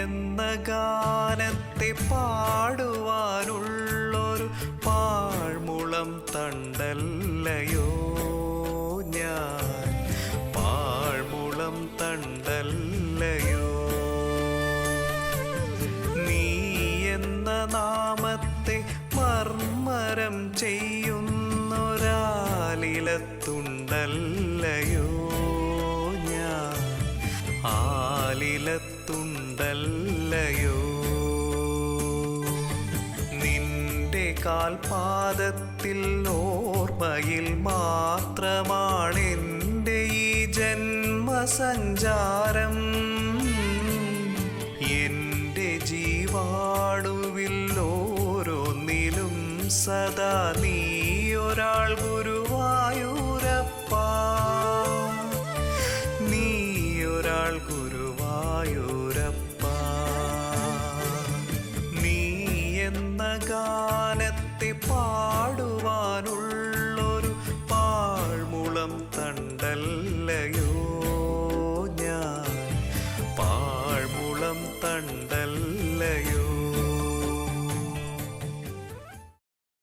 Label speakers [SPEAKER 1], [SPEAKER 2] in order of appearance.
[SPEAKER 1] എന്ന ഗാനത്തെ പാടുവാനുള്ളൊരു പാഴ്മുളം തണ്ടല്ലയോ ഞാൻ? പാഴ്മുളം തണ്ടല്ലയോ? നീ എന്ന നാമത്തെ മർമ്മരം ചെയ്യുന്നൊരാലിലത്തുണ്ടല്ലയോ ആലിലത്തുണ്ടല്ലയോ നിന്റെ കാൽപാദത്തിൽ ഓർമ്മയിൽ മാത്രമാണെന്റെ ഈ ജന്മസഞ്ചാരം. എന്റെ ജീവാണുവിൽ ഓരോന്നിലും സദാ നീ ഒരാൾ ഗുരുവായൂരപ്പ. നീ ഒരാൾ ഗുരുവായൂരപ്പ നീ എന്ന ഗാനത്തെ പാടുവാനുള്ളൊരു